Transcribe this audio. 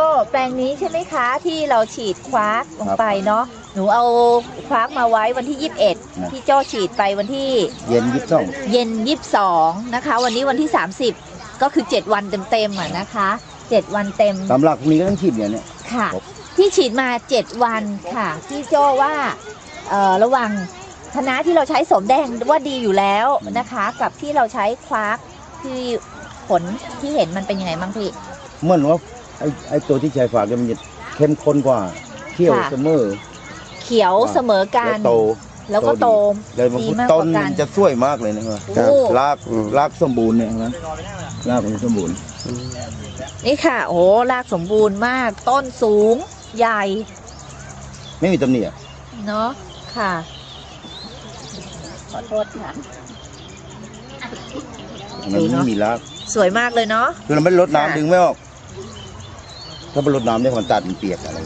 ก็แปลงนี้ใช่ไหมคะที่เราฉีดควักลงไปเนาะหนูเอาควักมาไว้วันที่ 21 ที่โจ้ฉีดไปวันที่เย็นยิบสองเย็น22นะคะ วันนี้วันที่ 30 ก็คือ 7 วันเต็มๆอะนะคะ 7 วันเต็มตามหลักพวกนี้ก็ต้องฉีดเนี่ยเนี่ยค่ะครับที่ฉีดมา 7 วันค่ะที่โจ้ว่าเอ่อระหวังคณะที่เราใช้สมแดงว่าดีอยู่แล้วนะคะ กับที่เราใช้ควักที่ผลที่เห็นมันเป็นยังไงบ้างพี่เหมือนว่า ไอ้ไอ้ตัวที่ใช้ฝากเนี่ยมันจะเข้มข้นกว่าเขี้ยวค่ะเสมอเขียวเสมอกัแล้วนโตแล้วก็โตเลยมันดีพูดมากต้กนว่ากัมันน จะสวยมากเลยนะครับโอ้ รากรากสมบูรณ์เนี่ยเห็นะรากมันสมบูรณ์ นี่ค่ะ โอ้รากสมบูรณ์มาก ต้นสูง ใหญ่ ไม่มีตำหนิอะเนาะค่ะ ขอโทษค่ะ มันดูเนไม่อะมีรากสวยมากเลยเนาะ คือเราไม่ได้ลดค่ะ น้ำดึงไม่ออก ถ้ามันลดน้ำเนี่ยมันตัดมันเปียกอะไร